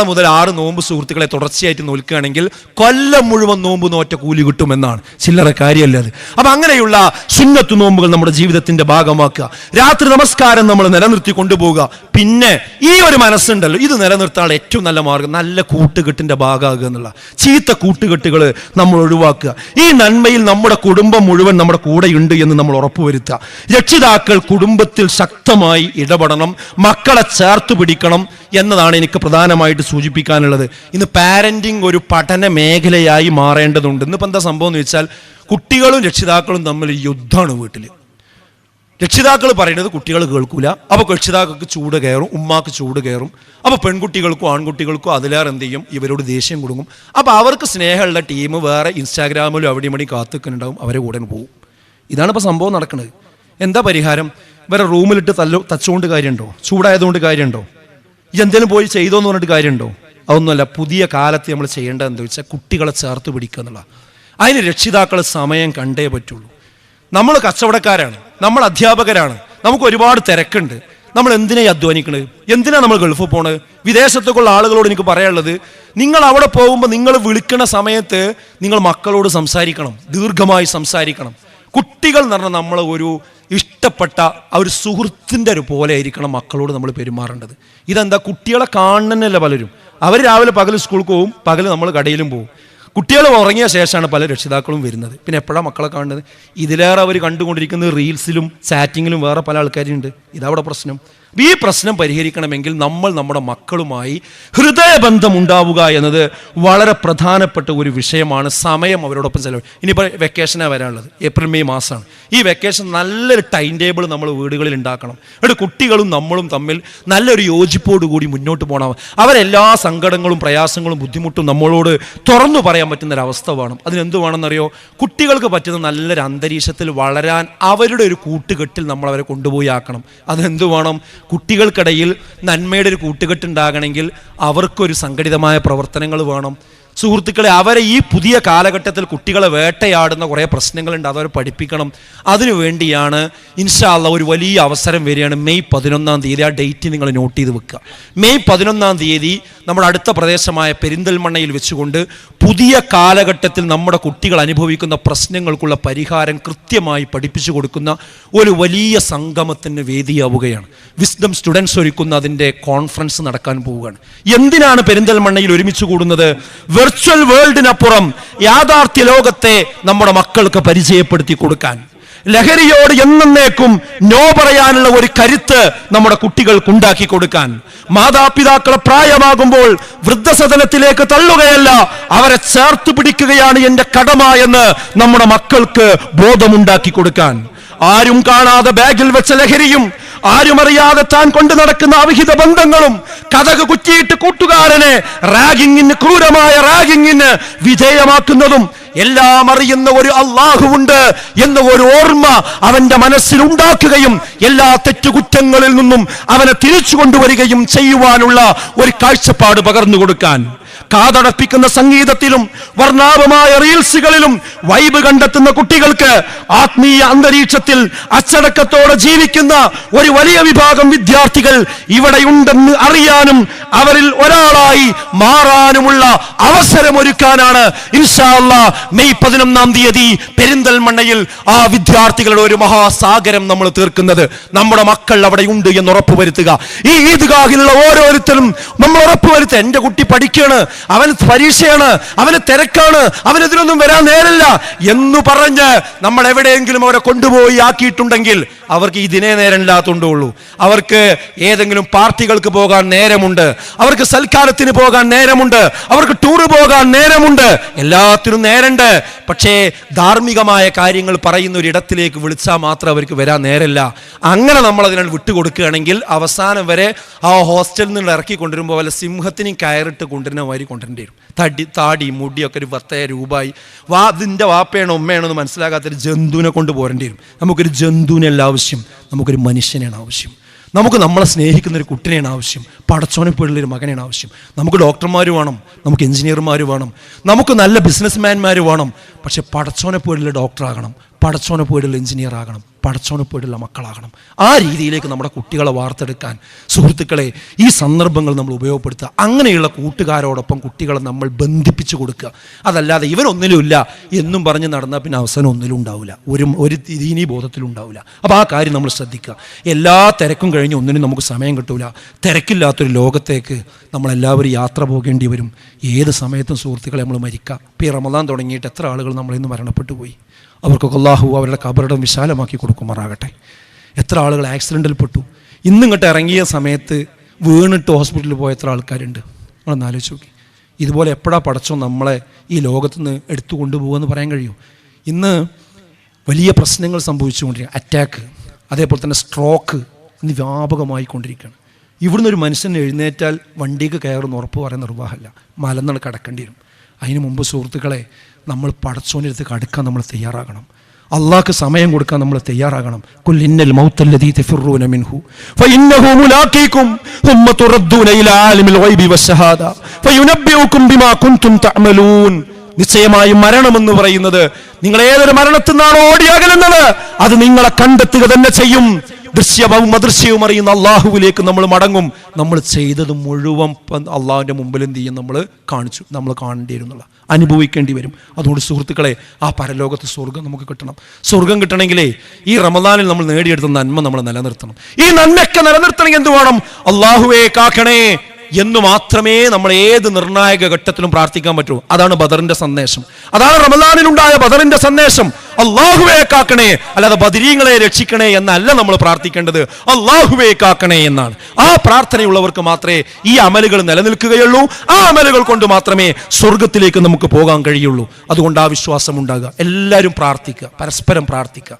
നാളെ മുതൽ ആറ് നോമ്പ് സുഹൃത്തുക്കളെ തുടർച്ചയായിട്ട് നോൽക്കുകയാണെങ്കിൽ കൊല്ലം മുഴുവൻ നോമ്പ് നോറ്റ കൂലി കിട്ടുമെന്നാണ്. ചില്ലറ കാര്യമല്ല അത്? അപ്പം അങ്ങനെയുള്ള സുന്നത്ത് നോമ്പുകൾ നമ്മുടെ ജീവിതത്തിന്റെ ഭാഗമാക്കുക. രാത്രി നമസ്കാരം നമ്മൾ നിലനിർത്തി കൊണ്ടുപോവുക. പിന്നെ ഈ ഒരു മനസ്സുണ്ടല്ലോ ഇത് നിലനിർത്താനുള്ള ഏറ്റവും നല്ല മാർഗം നല്ല കൂട്ടുകെട്ടിന്റെ ഭാഗമാകുക എന്നുള്ള ചീത്ത കൂട്ടുകെട്ടുകൾ നമ്മൾ ഒഴിവാക്കുക. ഈ നന്മയിൽ നമ്മുടെ കുടുംബം മുഴുവൻ നമ്മുടെ കൂടെയുണ്ട് എന്ന് നമ്മൾ ഉറപ്പുവരുത്തുക. രക്ഷിതാക്കൾ കുടുംബത്തിൽ ശക്തമായി ഇടപെടണം. മക്കളെ ചേർത്ത് പിടിക്കണം. എന്നതാണ് എനിക്ക് പ്രധാനമായിട്ട് സൂചിപ്പിക്കാനുള്ളത്. ഇന്ന് പാരന്റിങ് ഒരു പഠന മേഖലയായി മാറേണ്ടതുണ്ട്. ഇന്നിപ്പോൾ എന്താ സംഭവം എന്ന് വെച്ചാൽ കുട്ടികളും രക്ഷിതാക്കളും തമ്മിൽ യുദ്ധമാണ് വീട്ടിൽ രക്ഷിതാക്കൾ പറയുന്നത് കുട്ടികൾ കേൾക്കൂല. അപ്പോൾ രക്ഷിതാക്കൾക്ക് ചൂട് കയറും ഉമ്മാക്ക് ചൂട് കയറും. അപ്പോൾ പെൺകുട്ടികൾക്കും ആൺകുട്ടികൾക്കും അതിലേറെ എന്ത് ചെയ്യും? ഇവരോട് ദേഷ്യം കൊടുക്കും അപ്പോൾ അവർക്ക് സ്നേഹമുള്ള ടീം വേറെ ഇൻസ്റ്റാഗ്രാമിലും അവിടെ ഇവിടെ കാത്തുക്കുന്നുണ്ടാവും. അവരെ കൂടെ പോകും. ഇതാണ് ഇപ്പോൾ സംഭവം നടക്കുന്നത് എന്താ പരിഹാരം? വേറെ റൂമിലിട്ട് തല്ലോ തച്ചുകൊണ്ട് കാര്യമുണ്ടോ? ചൂടായതുകൊണ്ട് കാര്യമുണ്ടോ? എന്തെങ്കിലും പോയി ചെയ്തോന്ന് പറഞ്ഞിട്ട് കാര്യമുണ്ടോ? അതൊന്നുമല്ല പുതിയ കാലത്ത് നമ്മൾ ചെയ്യേണ്ടത് എന്താ വെച്ചാൽ കുട്ടികളെ ചേർത്ത് പിടിക്കുക എന്നുള്ള അതിന് രക്ഷിതാക്കൾ സമയം കണ്ടേ പറ്റുള്ളൂ. നമ്മൾ കച്ചവടക്കാരാണ് നമ്മൾ അധ്യാപകരാണ് നമുക്ക് ഒരുപാട് തിരക്കുണ്ട്. നമ്മൾ എന്തിനാ അധ്വാനിക്കണത്? എന്തിനാ നമ്മൾ ഗൾഫിൽ പോണത്? വിദേശത്തേക്കുള്ള ആളുകളോട് എനിക്ക് പറയാനുള്ളത് നിങ്ങൾ അവിടെ പോകുമ്പോൾ നിങ്ങൾ വിളിക്കുന്ന സമയത്ത് നിങ്ങൾ മക്കളോട് സംസാരിക്കണം ദീർഘമായി സംസാരിക്കണം. കുട്ടികൾ എന്ന് പറഞ്ഞാൽ നമ്മൾ ഒരു ഇഷ്ടപ്പെട്ട ഒരു സുഹൃത്തിന്റെ ഒരു പോലെ ആയിരിക്കണം മക്കളോട് നമ്മൾ പെരുമാറേണ്ടത്. ഇതെന്താ? കുട്ടികളെ കാണണമെന്നല്ല പലരും. അവർ രാവിലെ പകൽ സ്കൂളിൽ പോവും പകൽ നമ്മൾ കടയിലും പോവും. കുട്ടികൾ ഉറങ്ങിയ ശേഷമാണ് പല രക്ഷിതാക്കളും വരുന്നത്. പിന്നെ എപ്പോഴാണ് മക്കളെ കാണുന്നത്? ഇതിലേറെ അവർ കണ്ടുകൊണ്ടിരിക്കുന്നത് റീൽസിലും ചാറ്റിങ്ങിലും വേറെ പല ആൾക്കാരുണ്ട്. ഇതവിടെ പ്രശ്നം. ഈ പ്രശ്നം പരിഹരിക്കണമെങ്കിൽ നമ്മൾ നമ്മുടെ മക്കളുമായി ഹൃദയബന്ധം ഉണ്ടാവുക എന്നത് വളരെ പ്രധാനപ്പെട്ട ഒരു വിഷയമാണ്. സമയം അവരോടൊപ്പം ചെലവ് ഇനിയിപ്പോൾ വെക്കേഷനാണ് വരാനുള്ളത്. ഏപ്രിൽ മെയ് മാസമാണ് ഈ വെക്കേഷൻ നല്ലൊരു ടൈം ടേബിൾ നമ്മൾ വീടുകളിൽ ഉണ്ടാക്കണം. എന്നിട്ട് കുട്ടികളും നമ്മളും തമ്മിൽ നല്ലൊരു യോജിപ്പോടുകൂടി മുന്നോട്ട് പോകണം. അവരെല്ലാ സങ്കടങ്ങളും പ്രയാസങ്ങളും ബുദ്ധിമുട്ടും നമ്മളോട് തുറന്നു പറയാൻ പറ്റുന്ന ഒരു അവസ്ഥ വേണം. അതിനെന്ത് വേണമെന്നറിയോ കുട്ടികൾക്ക് പറ്റുന്ന നല്ലൊരു അന്തരീക്ഷത്തിൽ വളരാൻ അവരുടെ ഒരു കൂട്ടുകെട്ടിൽ നമ്മൾ അവരെ കൊണ്ടുപോയി ആക്കണം. അതെന്ത് വേണം കുട്ടികൾക്കിടയിൽ നന്മയുടെ ഒരു കൂട്ടുകെട്ടുണ്ടാകണമെങ്കിൽ അവർക്കൊരു സംഘടിതമായ പ്രവർത്തനങ്ങൾ വേണം. സുഹൃത്തുക്കളെ അവരെ ഈ പുതിയ കാലഘട്ടത്തിൽ കുട്ടികളെ വേട്ടയാടുന്ന കുറേ പ്രശ്നങ്ങളുണ്ട്. അതവരെ പഠിപ്പിക്കണം. അതിനു വേണ്ടിയാണ് ഇൻഷാല്ല ഒരു വലിയ അവസരം വരികയാണ്. മെയ് പതിനൊന്നാം തീയതി ആ ഡേറ്റ് നിങ്ങൾ നോട്ട് ചെയ്ത് വെക്കുക. മെയ് പതിനൊന്നാം തീയതി നമ്മുടെ അടുത്ത പ്രദേശമായ പെരിന്തൽമണ്ണയിൽ വെച്ചുകൊണ്ട് പുതിയ കാലഘട്ടത്തിൽ നമ്മുടെ കുട്ടികൾ അനുഭവിക്കുന്ന പ്രശ്നങ്ങൾക്കുള്ള പരിഹാരം കൃത്യമായി പഠിപ്പിച്ചു കൊടുക്കുന്ന ഒരു വലിയ സംഗമത്തിന് വേദിയാവുകയാണ്. വിസ്ഡം സ്റ്റുഡൻസ് ഒരുക്കുന്ന അതിന്റെ കോൺഫറൻസ് നടക്കാൻ പോവുകയാണ്. എന്തിനാണ് പെരിന്തൽമണ്ണയിൽ ഒരുമിച്ച് കൂടുന്നത്? വെർച്വൽ വേൾഡിനപ്പുറം യാഥാർത്ഥ്യ ലോകത്തെ നമ്മുടെ മക്കൾക്ക് പരിചയപ്പെടുത്തി കൊടുക്കാൻ. ലഹരിയോട് എന്നേക്കും നോ പറയാനുള്ള ഒരു കരുത്ത് നമ്മുടെ കുട്ടികൾക്ക് ഉണ്ടാക്കി കൊടുക്കാൻ. മാതാപിതാക്കളെ പ്രായമാകുമ്പോൾ വൃദ്ധസദനത്തിലേക്ക് തള്ളുകയല്ല അവരെ ചേർത്ത് പിടിക്കുകയാണ് എന്റെ കടമ എന്ന് നമ്മുടെ മക്കൾക്ക് ബോധമുണ്ടാക്കി കൊടുക്കാൻ. ആരും കാണാതെ ബാഗിൽ വെച്ച ലഹരിയും ആരും അറിയാതെ താൻ കൊണ്ടു നടക്കുന്ന അവിഹിത ബന്ധങ്ങളും കഥക് കുറ്റിയിട്ട് റാഗിങ്ങിന് ക്രൂരമായ റാഗിങ്ങിന് വിധേയമാക്കുന്നതും എല്ലാം അറിയുന്ന ഒരു അള്ളാഹുവുണ്ട് എന്ന ഒരു ഓർമ്മ അവന്റെ മനസ്സിൽ ഉണ്ടാക്കുകയും എല്ലാ തെറ്റുകുറ്റങ്ങളിൽ നിന്നും അവനെ തിരിച്ചു കൊണ്ടുവരികയും ചെയ്യുവാനുള്ള ഒരു കാഴ്ചപ്പാട് പകർന്നു കൊടുക്കാൻ. കാതടപ്പിക്കുന്ന സംഗീതത്തിലും വർണാഭമായ റീൽസുകളിലും വൈബ് കണ്ടെത്തുന്ന കുട്ടികൾക്ക് ആത്മീയ അന്തരീക്ഷത്തിൽ അച്ചടക്കത്തോടെ ജീവിക്കുന്ന ഒരു വലിയ വിഭാഗം വിദ്യാർത്ഥികൾ ഇവിടെയുണ്ടെന്ന് അറിയാനും അവരിൽ ഒരാളായി മാറാനുമുള്ള അവസരം അവസരമൊരുക്കാനാണ് ഇൻഷാല്ല മെയ് പതിനൊന്നാം തീയതി പെരിന്തൽമണ്ണയിൽ ആ വിദ്യാർത്ഥികളുടെ ഒരു മഹാസാഗരം നമ്മൾ തീർക്കുന്നത്. നമ്മുടെ മക്കൾ അവിടെ ഉണ്ട് എന്ന് ഉറപ്പുവരുത്തുക. ഈ ഈദ്ഗാഹിലുള്ള ഓരോരുത്തരും നമ്മൾ ഉറപ്പുവരുത്തുക. എന്റെ കുട്ടി പഠിക്കാണ്. അവൻ പരീക്ഷയാണ് അവന് തിരക്കാണ് അവൻ ഇതിനൊന്നും വരാൻ നേരല്ല എന്ന് പറഞ്ഞ് നമ്മൾ എവിടെയെങ്കിലും അവരെ കൊണ്ടുപോയി ആക്കിയിട്ടുണ്ടെങ്കിൽ അവർക്ക് ഇതിനെ നേരമില്ലാത്തുണ്ടുള്ളൂ അവർക്ക് ഏതെങ്കിലും പാർട്ടികൾക്ക് പോകാൻ നേരമുണ്ട് അവർക്ക് സൽക്കാരത്തിന് പോകാൻ നേരമുണ്ട് അവർക്ക് ടൂർ പോകാൻ നേരമുണ്ട്. എല്ലാത്തിനും നേരമുണ്ട് പക്ഷേ ധാർമ്മികമായ കാര്യങ്ങൾ പറയുന്ന ഒരു ഇടത്തിലേക്ക് വിളിച്ചാൽ മാത്രം അവർക്ക് വരാൻ നേരമില്ല. അങ്ങനെ നമ്മൾ അതിനാൽ വിട്ടുകൊടുക്കുകയാണെങ്കിൽ അവസാനം വരെ ആ ഹോസ്റ്റലിൽ നിന്ന് ഇറക്കി കൊണ്ടുവരുമ്പോൾ വല്ല സിംഹത്തിനും കയറിട്ട് കൊണ്ടുവരുന്ന വരി കൊണ്ടുവരേണ്ടി വരും. തടി താടി മുടിയൊക്കെ ഒരു പത്തേ രൂപയായി വാ ഇതിന്റെ വാപ്പയാണോ ഉമ്മയാണോ എന്ന് ജന്തുവിനെ കൊണ്ട് പോരേണ്ടി വരും. നമുക്കൊരു ജന്തുവിനല്ല ആവശ്യം. നമുക്കൊരു മനുഷ്യനെയാണ് ആവശ്യം. നമുക്ക് നമ്മളെ സ്നേഹിക്കുന്ന ഒരു കുട്ടിനെയാണ് ആവശ്യം. പടച്ചോനെ പോലുള്ളൊരു മകനെയാണ് ആവശ്യം. നമുക്ക് ഡോക്ടർമാർ വേണം. നമുക്ക് എഞ്ചിനീയർമാർ വേണം. നമുക്ക് നല്ല ബിസിനസ്മാൻമാർ വേണം. പക്ഷെ പടച്ചോനെ പിള്ളിൽ ഡോക്ടറാകണം. പടച്ചോനെ പോയിട്ടുള്ള എഞ്ചിനീയർ ആകണം പടച്ചോനെ പോയിട്ടുള്ള മക്കളാകണം. ആ രീതിയിലേക്ക് നമ്മുടെ കുട്ടികളെ വാർത്തെടുക്കാൻ സുഹൃത്തുക്കളെ ഈ സന്ദർഭങ്ങൾ നമ്മൾ ഉപയോഗപ്പെടുത്തുക. അങ്ങനെയുള്ള കൂട്ടുകാരോടൊപ്പം കുട്ടികളെ നമ്മൾ ബന്ധിപ്പിച്ചു കൊടുക്കുക. അതല്ലാതെ ഇവരൊന്നിലുമില്ല എന്നും പറഞ്ഞ് നടന്നാൽ പിന്നെ അവസാനം ഒന്നിലും ഉണ്ടാവില്ല. ഒരു ഒരു ദീനീ ബോധത്തിലും ഉണ്ടാവില്ല. അപ്പോൾ ആ കാര്യം നമ്മൾ ശ്രദ്ധിക്കുക. എല്ലാ തിരക്കും കഴിഞ്ഞ് ഒന്നിനും നമുക്ക് സമയം കിട്ടൂല. തിരക്കില്ലാത്തൊരു ലോകത്തേക്ക് നമ്മളെല്ലാവരും യാത്ര പോകേണ്ടി വരും. ഏത് സമയത്തും സുഹൃത്തുക്കളെ നമ്മൾ മരിക്കുക ഇപ്പം ഈ റമദാൻ തുടങ്ങിയിട്ട് എത്ര ആളുകൾ നമ്മളിന്ന് മരണപ്പെട്ടു പോയി? അവർക്കൊക്കെ അള്ളാഹു അവരുടെ കബറിടം വിശാലമാക്കി കൊടുക്കുമാറാകട്ടെ. എത്ര ആളുകൾ ആക്സിഡന്റിൽ പെട്ടു. ഇന്നിങ്ങോട്ട് ഇറങ്ങിയ സമയത്ത് വീണിട്ട് ഹോസ്പിറ്റലിൽ പോയ എത്ര ആൾക്കാരുണ്ട്? നമ്മളൊന്ന് ആലോചിച്ച് നോക്കി. ഇതുപോലെ എപ്പോഴാ പടച്ചോ നമ്മളെ ഈ ലോകത്തുനിന്ന് എടുത്തു കൊണ്ടുപോകുമെന്ന് പറയാൻ കഴിയും? ഇന്ന് വലിയ പ്രശ്നങ്ങൾ സംഭവിച്ചുകൊണ്ടിരിക്കുക അറ്റാക്ക് അതേപോലെ തന്നെ സ്ട്രോക്ക് ഇന്ന് വ്യാപകമായി കൊണ്ടിരിക്കുകയാണ് ഇവിടുന്ന് ഒരു മനുഷ്യൻ എഴുന്നേറ്റാൽ വണ്ടിക്ക് കയറുന്ന ഉറപ്പ് പറയാൻ നിർവാഹമല്ല. മലന്നൾ കടക്കേണ്ടി വരും. അതിന് മുമ്പ് സുഹൃത്തുക്കളെ നമ്മൾ പടച്ചോൻ്റെ അടുക്കാൻ നമ്മൾ തയ്യാറാകണം അള്ളാഹ്ക്ക് സമയം കൊടുക്കാൻ നമ്മൾ തയ്യാറാകണം കുൽ ഇന്നൽ മൗത്തല്ലദീ തഫിറൂന മിൻഹു ഫഇന്നഹു മുലാഖീകും ثم تردون الى عالم الغيب والشهاده فينبئكم بما كنتم تعملون നിശ്ചയമായും മരണമെന്ന് പറയുന്നത് നിങ്ങൾ ഏതൊരു മരണത്തിൽ നിന്നാണോ ഓടിയകലുന്നത് അത് നിങ്ങളെ കണ്ടെത്തുക തന്നെ ചെയ്യും ദൃശ്യവും അദൃശ്യവും അറിയുന്ന അള്ളാഹുവിലേക്ക് നമ്മൾ മടങ്ങും. നമ്മൾ ചെയ്തത് മുഴുവൻ അള്ളാഹുവിന്റെ മുമ്പിൽ എന്ത് ചെയ്യും നമ്മൾ കാണിച്ചു. നമ്മൾ കാണേണ്ടി വരും എന്നുള്ള. അനുഭവിക്കേണ്ടി വരും. അതുകൊണ്ട് സുഹൃത്തുക്കളെ ആ പരലോകത്ത് സ്വർഗം നമുക്ക് കിട്ടണം. സ്വർഗം കിട്ടണമെങ്കിലേ ഈ റമദാനിൽ നമ്മൾ നേടിയെടുത്ത നന്മ നമ്മൾ നിലനിർത്തണം. ഈ നന്മയൊക്കെ നിലനിർത്തണമെങ്കിൽ എന്ത് വേണം? അള്ളാഹുവേ കാക്കണേ എന്ന് മാത്രമേ നമ്മൾ ഏത് നിർണായക ഘട്ടത്തിലും പ്രാർത്ഥിക്കാൻ പറ്റൂ. അതാണ് ബദറിന്റെ സന്ദേശം. അതാണ് റമദാനിലുണ്ടായ ബദറിന്റെ സന്ദേശം. അള്ളാഹുവേ കാക്കണേ അല്ലാതെ ബദരീങ്ങളെ രക്ഷിക്കണേ എന്നല്ല നമ്മൾ പ്രാർത്ഥിക്കേണ്ടത്. അള്ളാഹുവേ കാക്കണേ എന്നാണ്. ആ പ്രാർത്ഥനയുള്ളവർക്ക് മാത്രമേ ഈ അമലുകൾ നിലനിൽക്കുകയുള്ളൂ. ആ അമലുകൾ കൊണ്ട് മാത്രമേ സ്വർഗത്തിലേക്ക് നമുക്ക് പോകാൻ കഴിയുള്ളൂ. അതുകൊണ്ട് ആ വിശ്വാസം ഉണ്ടാകുക. എല്ലാവരും പ്രാർത്ഥിക്കുക. പരസ്പരം പ്രാർത്ഥിക്കുക.